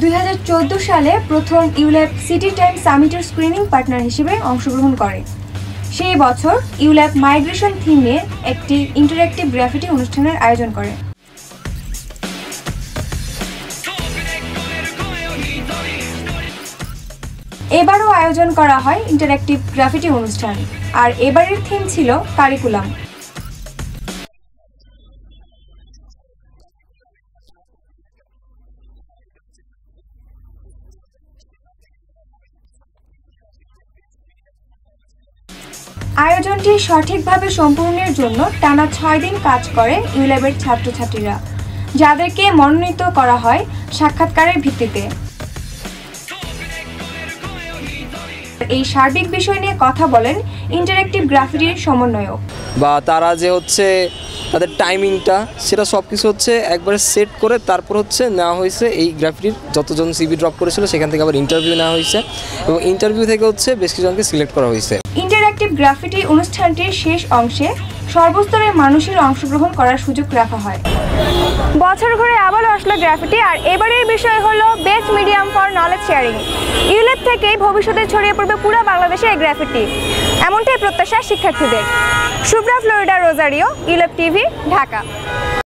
দুই হাজার চোদ্দ সালে প্রথম ইউল্যাব সিটি টাইম সামিটের স্ক্রিনিং পার্টনার হিসেবে অংশগ্রহণ করে। সেই বছর ইউল্যাব মাইগ্রেশন থিম নিয়ে একটি ইন্টারঅ্যাক্টিভ গ্রাফিটি অনুষ্ঠানের আয়োজন করে। এবারও আয়োজন করা হয় ইন্টারঅ্যাক্টিভ গ্রাফিটি অনুষ্ঠান, আর এবারের থিম ছিল কারিকুলাম। আয়োজনটি সঠিকভাবে সম্পূর্ণের জন্য টানা ছয় দিন কাজ করে ইউল্যাবের ছাত্রছাত্রীরা, যাদেরকে মনোনীত করা হয় সাক্ষাৎকারের ভিত্তিতে। এই সার্বিক বিষয় নিয়ে কথা বলেন ইন্টারেক্টিভ গ্রাফিটির সমন্বয়ক। বা তারা যে হচ্ছে তাদের টাইমিংটা, সেটা সব কিছু হচ্ছে একবারে সেট করে তারপর হচ্ছে নেওয়া হয়েছে এই গ্রাফিটির যতজন সিবি ড্রপ করেছিল, সেখান থেকে আবার ইন্টারভিউ নেওয়া হয়েছে এবং ইন্টারভিউ থেকে হচ্ছে বেশ কিছুজনকে সিলেক্ট করা হয়েছে। গ্রাফিটি অনুষ্ঠানটির শেষ অংশে সর্বস্তরের মানুষের অংশগ্রহণ করার সুযোগ রাখা হয়। বছর ঘুরে আবারও আসলো গ্রাফিটি আর এবারের বিষয় হলো best medium for knowledge sharing ULAB থেকে ভবিষ্যতে ছড়িয়ে পড়বে পুরো বাংলাদেশে এই গ্রাফিটি। এমনটাই প্রত্যাশা শিক্ষার্থীদের। শুভ্রা ফ্লোরিডা রোজারিও ইউলেপ টিভি, ঢাকা।